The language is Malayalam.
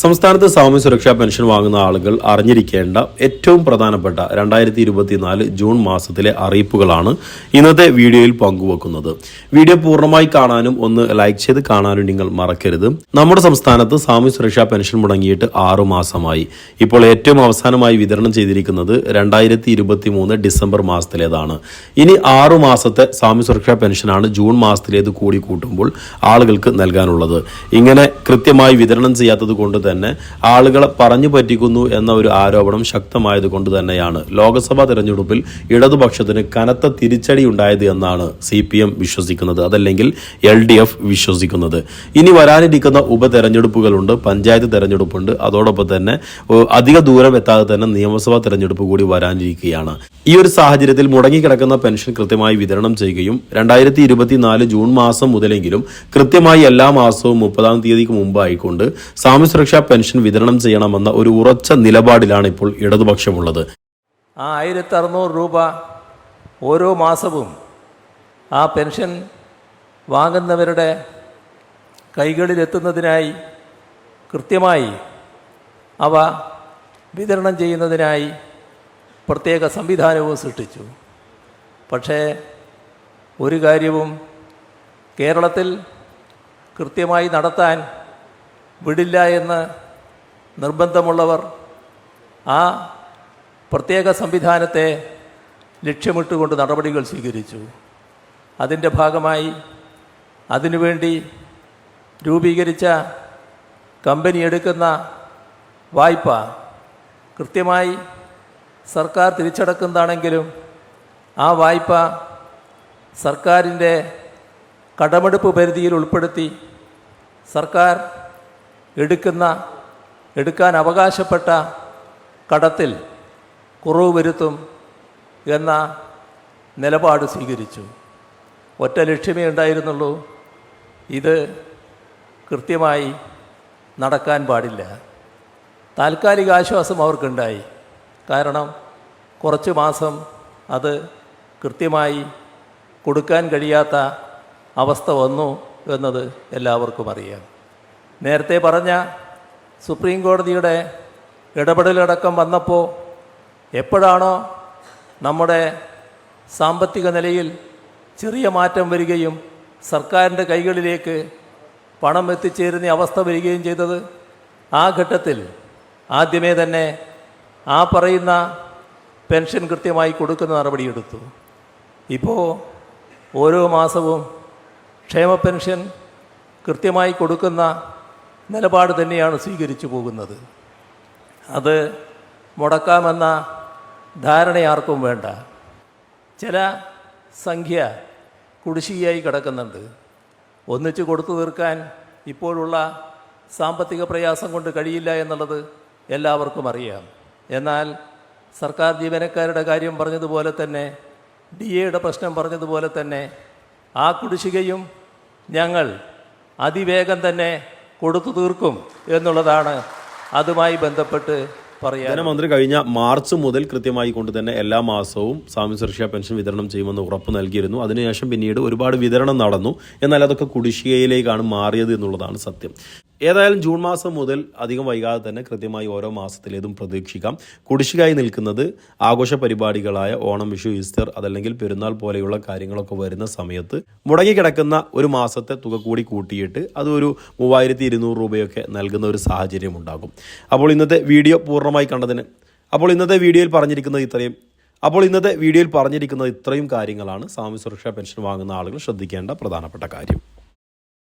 സംസ്ഥാനത്ത് സാമൂഹ്യ സുരക്ഷാ പെൻഷൻ വാങ്ങുന്ന ആളുകൾ അറിഞ്ഞിരിക്കേണ്ട ഏറ്റവും പ്രധാനപ്പെട്ട രണ്ടായിരത്തി ഇരുപത്തിനാല് ജൂൺ മാസത്തിലെ അറിയിപ്പുകളാണ് ഇന്നത്തെ വീഡിയോയിൽ പങ്കുവെക്കുന്നത്. വീഡിയോ പൂർണമായി കാണാനും ഒന്ന് ലൈക്ക് ചെയ്ത് കാണാനും നിങ്ങൾ മറക്കരുത്. നമ്മുടെ സംസ്ഥാനത്ത് സാമൂഹ്യ സുരക്ഷാ പെൻഷൻ മുടങ്ങിയിട്ട് ആറു മാസമായി. ഇപ്പോൾ ഏറ്റവും അവസാനമായി വിതരണം ചെയ്തിരിക്കുന്നത് രണ്ടായിരത്തി ഇരുപത്തി മൂന്ന് ഡിസംബർ മാസത്തിലേതാണ്. ഇനി ആറു മാസത്തെ സാമൂഹ്യ സുരക്ഷാ പെൻഷനാണ് ജൂൺ മാസത്തിലേത് കൂടി കൂട്ടുമ്പോൾ ആളുകൾക്ക് നൽകാനുള്ളത്. ഇങ്ങനെ കൃത്യമായി വിതരണം ചെയ്യാത്തത് കൊണ്ട് തന്നെ ആളുകളെ പറഞ്ഞു പറ്റിക്കുന്നു എന്ന ഒരു ആരോപണം ശക്തമായത് കൊണ്ട് തന്നെയാണ്. ലോക്സഭാ തെരഞ്ഞെടുപ്പിൽ ഇടതുപക്ഷത്തിന് കനത്ത തിരിച്ചടി ഉണ്ടായത് എന്നാണ് സി പി എം വിശ്വസിക്കുന്നത്. അതല്ലെങ്കിൽ എൽ ഡി എഫ് വിശ്വസിക്കുന്നത്. ഇനി വരാനിരിക്കുന്ന ഉപതെരഞ്ഞെടുപ്പുകളുണ്ട്. പഞ്ചായത്ത് തെരഞ്ഞെടുപ്പുണ്ട്. അതോടൊപ്പം തന്നെ അധിക ദൂരം എത്താതെ തന്നെ നിയമസഭാ തെരഞ്ഞെടുപ്പ് കൂടി വരാനിരിക്കുകയാണ്. ഈ ഒരു സാഹചര്യത്തിൽ മുടങ്ങിക്കിടക്കുന്ന പെൻഷൻ കൃത്യമായി വിതരണം ചെയ്യുകയും രണ്ടായിരത്തി ഇരുപത്തിനാല് ജൂൺ മാസം മുതലെങ്കിലും കൃത്യമായി എല്ലാ മാസവും മുപ്പതാം തീയതിക്ക് മുമ്പായിക്കൊണ്ട് സാമ്യ പെൻഷൻ വിതരണം ചെയ്യണമെന്ന ഒരു ഉറച്ച നിലപാടിലാണ് ഇപ്പോൾ ഇടതുപക്ഷമുള്ളത്. ആ ആയിരത്തി അറുന്നൂറ് രൂപ ഓരോ മാസവും ആ പെൻഷൻ വാങ്ങുന്നവരുടെ കൈകളിലെത്തുന്നതിനായി കൃത്യമായി അവ വിതരണം ചെയ്യുന്നതിനായി പ്രത്യേക സംവിധാനവും സൃഷ്ടിച്ചു. പക്ഷേ ഒരു കാര്യവും കേരളത്തിൽ കൃത്യമായി നടത്താൻ വിടില്ല എന്ന് നിർബന്ധമുള്ളവർ ആ പ്രത്യേക സംവിധാനത്തെ ലക്ഷ്യമിട്ടുകൊണ്ട് നടപടികൾ സ്വീകരിച്ചു. അതിന്റെ ഭാഗമായി അതിനുവേണ്ടി രൂപീകരിച്ച കമ്പനി എടുക്കുന്ന വായ്പ കൃത്യമായി സർക്കാർ തിരിച്ചടക്കുന്നതാണെങ്കിലും ആ വായ്പ സർക്കാരിന്റെ കടമെടുപ്പ് പരിധിയിൽ ഉൾപ്പെടുത്തി സർക്കാർ എടുക്കുന്ന എടുക്കാൻ അവകാശപ്പെട്ട കടത്തിൽ കുറവ് വരുത്തും എന്ന നിലപാട് സ്വീകരിച്ചു. ഒറ്റ ലക്ഷ്യമേ ഉണ്ടായിരുന്നുള്ളൂ. ഇത് കൃത്യമായി നടക്കാൻ പാടില്ല. താൽക്കാലിക ആശ്വാസം അവർക്കുണ്ടായി. കാരണം കുറച്ച് മാസം അത് കൃത്യമായി കൊടുക്കാൻ കഴിയാത്ത അവസ്ഥ വന്നു എന്നത് എല്ലാവർക്കും അറിയാം. നേരത്തെ പറഞ്ഞ സുപ്രീം കോടതിയുടെ ഇടപെടലടക്കം വന്നപ്പോൾ എപ്പോഴാണോ നമ്മുടെ സാമ്പത്തിക നിലയിൽ ചെറിയ മാറ്റം വരികയും സർക്കാരിന്റെ കൈകളിലേക്ക് പണം എത്തിച്ചേരുന്ന അവസ്ഥ വരികയും ചെയ്തത് ആ ഘട്ടത്തിൽ ആദ്യമേ തന്നെ ആ പറയുന്ന പെൻഷൻ കൃത്യമായി കൊടുക്കുന്ന നടപടിയെടുത്തു. ഇപ്പോൾ ഓരോ മാസവും ക്ഷേമ പെൻഷൻ കൃത്യമായി കൊടുക്കുന്ന നിലപാട് തന്നെയാണ് സ്വീകരിച്ചു പോകുന്നത്. അത് മുടക്കാമെന്ന ധാരണ ആർക്കും വേണ്ട. ചില സംഖ്യ കുടിശ്ശികയായി കിടക്കുന്നുണ്ട്. ഒന്നിച്ച് കൊടുത്തു തീർക്കാൻ ഇപ്പോഴുള്ള സാമ്പത്തിക പ്രയാസം കൊണ്ട് കഴിയില്ല എന്നുള്ളത് എല്ലാവർക്കും അറിയാം. എന്നാൽ സർക്കാർ ജീവനക്കാരുടെ കാര്യം പറഞ്ഞതുപോലെ തന്നെ ഡി എയുടെ പ്രശ്നം പറഞ്ഞതുപോലെ തന്നെ ആ കുടിശ്ശികയും ഞങ്ങൾ അതിവേഗം തന്നെ കൊടുത്തു തീർക്കും എന്നുള്ളതാണ് അതുമായി ബന്ധപ്പെട്ട് പറയാൻ ധനമന്ത്രി കഴിഞ്ഞ മാർച്ച് മുതൽ കൃത്യമായി കൊണ്ട് തന്നെ എല്ലാ മാസവും സാമൂഹ്യ സുരക്ഷാ പെൻഷൻ വിതരണം ചെയ്യുമെന്ന് ഉറപ്പ് നൽകിയിരുന്നു. അതിനുശേഷം പിന്നീട് ഒരുപാട് വിതരണം നടന്നു. എന്നാൽ അതൊക്കെ കുടിശ്ശികയിലേക്കാണ് മാറിയത് എന്നുള്ളതാണ് സത്യം. ഏതായാലും ജൂൺ മാസം മുതൽ അധികം വൈകാതെ തന്നെ കൃത്യമായി ഓരോ മാസത്തിലേതും പ്രതീക്ഷിക്കാം. കുടിശ്ശികായി നിൽക്കുന്നത് ആഘോഷ പരിപാടികളായ ഓണം വിഷു ഈസ്റ്റർ അതല്ലെങ്കിൽ പെരുന്നാൾ പോലെയുള്ള കാര്യങ്ങളൊക്കെ വരുന്ന സമയത്ത് മുടങ്ങിക്കിടക്കുന്ന ഒരു മാസത്തെ തുക കൂടി കൂട്ടിയിട്ട് അത് ഒരു മൂവായിരത്തി ഇരുന്നൂറ് രൂപയൊക്കെ നൽകുന്ന ഒരു സാഹചര്യം ഉണ്ടാകും. അപ്പോൾ ഇന്നത്തെ വീഡിയോ പൂർണമായി കണ്ടതിന് അപ്പോൾ ഇന്നത്തെ വീഡിയോയിൽ പറഞ്ഞിരിക്കുന്നത് ഇത്രയും. അപ്പോൾ ഇന്നത്തെ വീഡിയോയിൽ പറഞ്ഞിരിക്കുന്നത് ഇത്രയും കാര്യങ്ങളാണ്. സാമൂഹ്യ സുരക്ഷാ പെൻഷൻ വാങ്ങുന്ന ആളുകൾ ശ്രദ്ധിക്കേണ്ട പ്രധാനപ്പെട്ട കാര്യം.